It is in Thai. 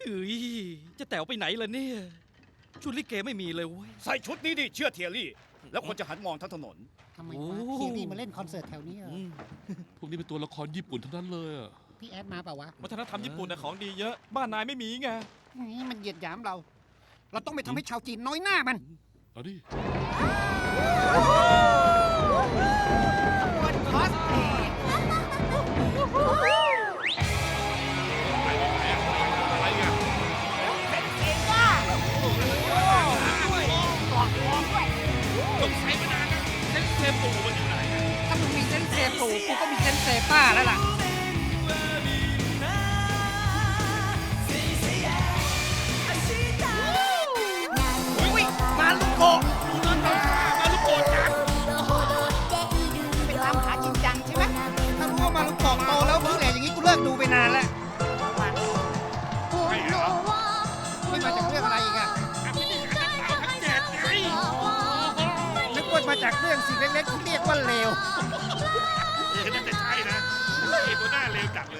เอ้ยจะแต๋วไปไหนล่ะเนี่ย ชุดลิเกไม่มีเลยเว้ย ใส่ชุดนี้ดิเชื่อเทียรี่ แล้วคนจะหันมองทั้งถนน ทำไมโอ้วะเทียรี่มาเล่นคอนเสิร์ตแถวนี้เหรออืมพวกนี้เป็นตัวละครญี่ปุ่นทั้งนั้นเลยอะพี่แอดมาเปล่าวะวัฒนธรรมญี่ปุ่นนะของดีเยอะ บ้านนายไม่มีไง นี่มันเหยียดหยามเรา เราต้องไปทำให้ชาวจีนน้อยหน้ามัน เอาดิวั เซนเซปูมันอยู่ไหนถ้ามึงมีเซนเซตูกูก็มีเซนเซป้าแล้วล่ะอุ้ยมาลูกโกะมาลูกโป่งจังไปตามหาจริงจังใช่ไหมถ้ารู้ว่ามาลูกโกะโตแล้วมึงแหล่อย่างนี้กูเลิกดูไปนานแล้ว จากเรื่องสิ่งเล็กๆที่เรียกว่าเลว